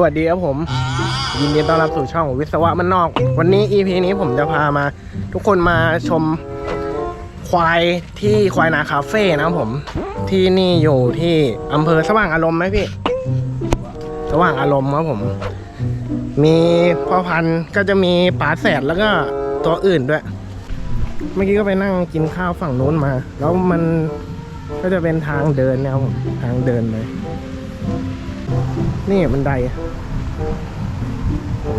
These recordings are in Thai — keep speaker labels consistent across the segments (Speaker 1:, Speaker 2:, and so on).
Speaker 1: สวัสดีครับผม ยินดีต้อนรับสู่ช่องวิศวะมันนอก วันนี้ EP นี้ผมจะพามา ทุกคนมาชมควายที่ควายนาคาเฟ่นะครับผม ที่นี่อยู่ที่อำเภอสว่างอารมณ์ไหมพี่ สว่างอารมณ์ครับผม มีพ่อพันธุ์ก็จะมีปลาแสดแล้วก็ตัวอื่นด้วย เมื่อกี้ก็ไปนั่งกินข้าวฝั่งนู้นมา แล้วมันก็จะเป็นทางเดินนะครับผมทางเดินเลย นี่บันได โอ้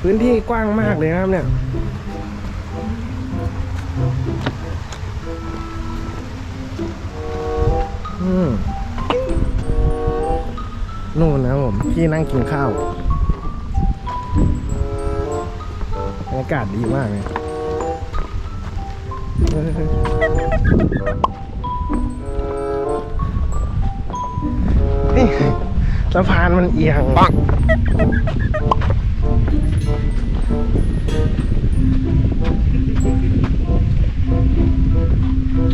Speaker 1: พื้นที่กว้างมากเลยนะครับเนี่ย อืมนู่นนะครับผมที่นั่งกินข้าวบรรยากาศดีมากเลย สะพานมันเอียงปัก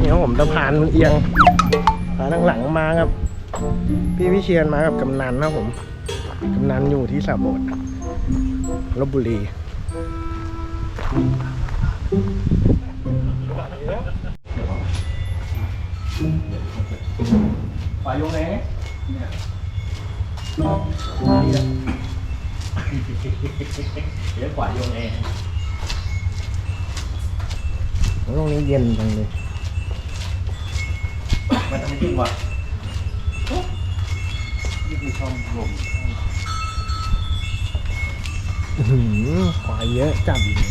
Speaker 1: นี่ครับผมสะพานมันเอียงขาทางหลังมาครับ พี่วิเชียนมากับกำนันนะครับผม กำนันอยู่ที่สระโบดลบบุรี
Speaker 2: ฝ่ายยงเอง เดี๋ยวฝ่ายยงเอง
Speaker 1: ตรงนี้เย็นจังเลย
Speaker 2: มันทำให้จริงวะนี่คือช่องลม
Speaker 1: หือควายเยอะจัดเลย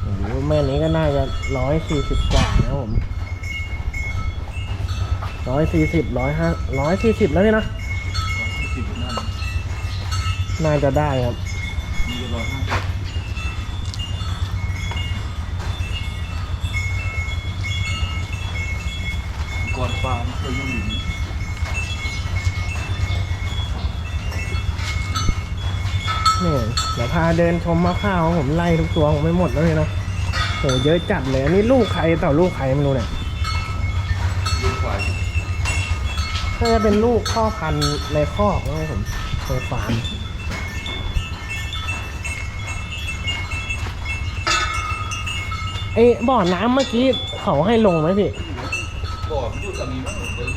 Speaker 1: โอ้โหแม่นี้ก็น่าจะร้อยสี่สิบกว่านะผม ร้อยสี่สิบร้อยห้าร้อยสี่สิบแล้วนี่นะ
Speaker 2: สิบนั่น
Speaker 1: น่าจะได้ครับ
Speaker 2: มีร้อยห้าสิบก่อนฟ้าเคยยังอยู่นี่
Speaker 1: นี่เดี๋ยวพาเดินชมมะพร้าวผมไล่ทุกตัวผมไม่หมดแล้วเลยเนาะโหเยอะจัดเลย อันนี้ลูกใครต่อลูกใครไม่รู้เนี่ย
Speaker 2: ยืนฝ่าย
Speaker 1: น่าจะเป็นลูกพ่อพันธุ์ในคอกนะครับผมในฟาร์มไอ้บ่อน้ำเมื่อกี้เขาให้ลงไหมพี่
Speaker 2: บ่อมันอยู่ตรงนี้มั้งเดิน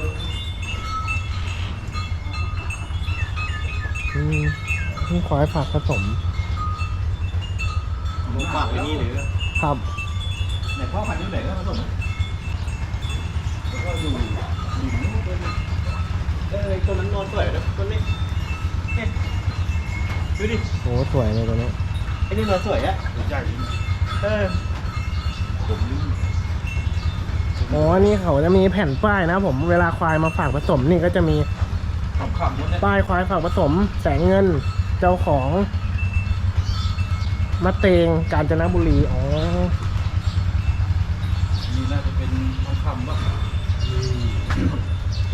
Speaker 1: อืมนี่ขอให้ผักผสม
Speaker 2: ลงฝากไปนี่เลย
Speaker 1: ครับ
Speaker 2: ไหนพ่อพันธุ์ที่ไหนก็ผสมแล้วก็อยู่อยู่นู้นตัวนี้ เออตัวนั้นนอนสวยนะตัวนี้เนี่ยดูดิ
Speaker 1: โหสวยเลยตัวนี้
Speaker 2: ไอ้นี่นอนสวยอะใหญ่เออผมนี่
Speaker 1: อ๋อนี่เขาจะมีแผ่นป้ายนะ ผมเวลาควายมาฝากผสมนี่ก็จะมี
Speaker 2: ขำๆเนี่ย
Speaker 1: ป้ายควายฝากผสม แสงเงินเจ้าของมะเตงกาญจนบุรีอ๋อ
Speaker 2: นี่น่าจะเป็นทองคำป่ะ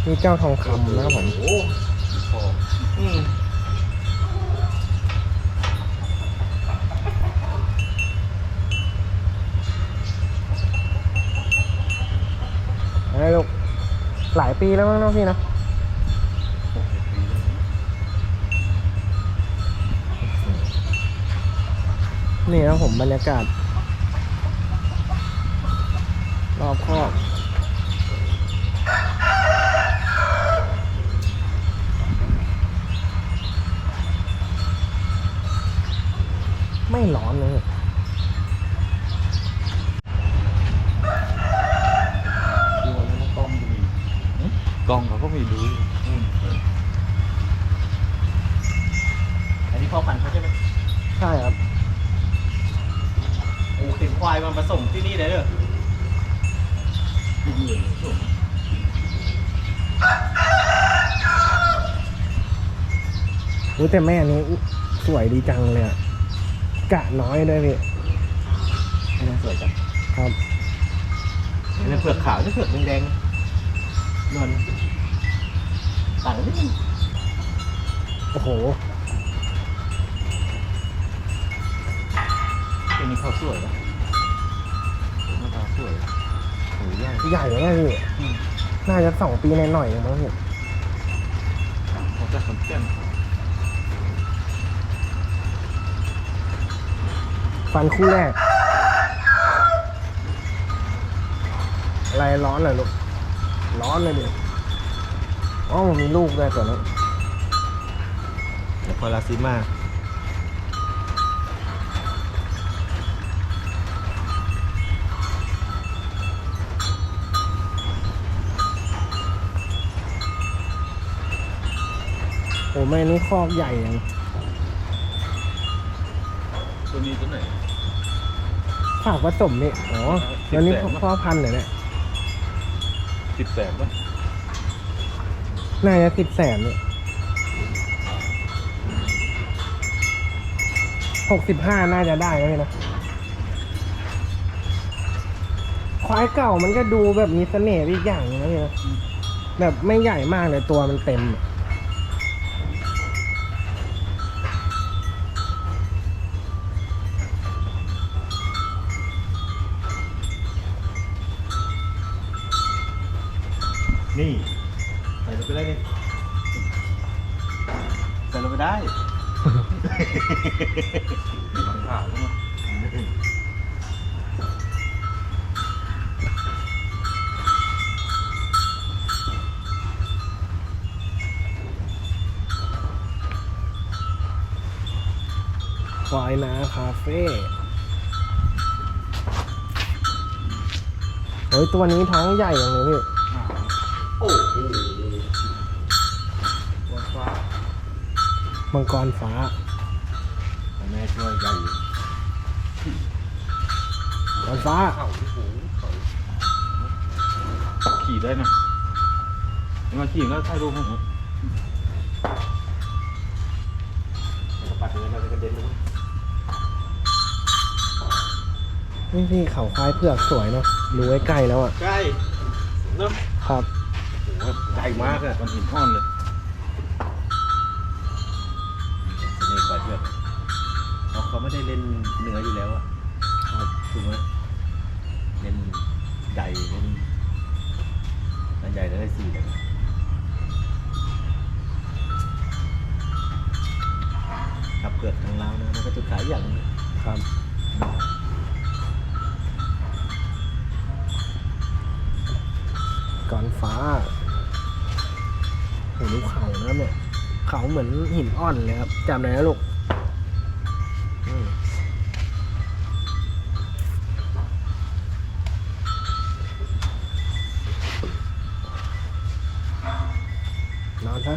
Speaker 1: นี่เจ้าทองคำนะครับผม
Speaker 2: อ้โหอืม
Speaker 1: ไอ้ลูก หลายปีแล้วมั้งเน้องพี่นะนี่ครับผมบรรยากาศ รอบครอบ ร้อนเลย
Speaker 2: ดูแล้วกล้องดูกล้องเขาก็มีดูอืมอันนี้พ่อพันธุ์เขาใช่ไหม
Speaker 1: ใช่ครับ
Speaker 2: โอ้ติดควายมาผสมที่นี่เลยเหรอเหมือนผสม
Speaker 1: รู้แต่แม่นี้สวยดีจังเลยอะ กะน้อยด้วยพี่
Speaker 2: อันนี้สวยจัง
Speaker 1: ครับ
Speaker 2: อันนี้เผือกขาวนี่เผือกแดงๆนวลต่างนิดนึง
Speaker 1: โอ้โห
Speaker 2: อันนี้เขาสวยนะหน้าตาสวยโอ้ยใหญ่
Speaker 1: ใหญ่เลยนะพี่
Speaker 2: อืม
Speaker 1: น่าจะสองปีในหน่อยๆเองมั้งพี่
Speaker 2: ผมจะขอนแก่น
Speaker 1: ฟันคู่แรก อะไรร้อนเหรอลูก ร้อนเลยดิอ๋อมันมีลูกด้วยตัวนั้น
Speaker 2: พอลาซิมา
Speaker 1: โอ้แม่นี่คอกใหญ่ยัง
Speaker 2: ตัวนี้ตัวไหน
Speaker 1: ฝากผสมนี่อ๋อแล้วนี่
Speaker 2: สิบแสน
Speaker 1: พ่อพันธุ์เหรอเนี่ย
Speaker 2: สิบแสนป่ะ
Speaker 1: น่าจะสิบแสนเนี่ยหกสิบห้าน่าจะได้แล้วพี่นะ ควายเก่ามันก็ดูแบบมีเสน่ห์อีกอย่างหนึงนะพี่นะแบบไม่ใหญ่มากเลยตัวมันเต็มอะ
Speaker 2: นี่ ใส่ลงไปได้นี่ใส่ลงไปได้มันขาวใช่ไหม
Speaker 1: ควายนาคาเฟ่โอ้ย ตัวนี้ท้องใหญ่อย่างนี้พี่
Speaker 2: โอ้โหวันฟ้า
Speaker 1: มังกรฟ้า
Speaker 2: แม่ช่วยใหญ่
Speaker 1: มังกรฟ้า
Speaker 2: เข่าที่หูเข่าขี่ได้นะมาขี่แล้วถ่ายรูปให้ผมปัดเลยมันจะกระเด็นลง
Speaker 1: นี่พี่เขาควายเผือกสวยเนาะดูใกล้ๆแล้วอะ
Speaker 2: ใกล้เนาะ
Speaker 1: ครับ
Speaker 2: โอ้โห ใหญ่มากอะมันหินอ่อนเลยนี่ปลาเชือกเขาเขาไม่ได้เล่นเนื้ออยู่แล้วอะถูกไหมเล่นใหญ่เล่นอันใหญ่แล้วได้สี่เลยขับเกิดทางลาวนะมันก็จุดขายอย่าง
Speaker 1: ครับ ก่อนฟ้าโหดูเขานะเนี่ย เขาเหมือนหินอ่อนเลยครับจำเลยนะลูกอืมนอนซะ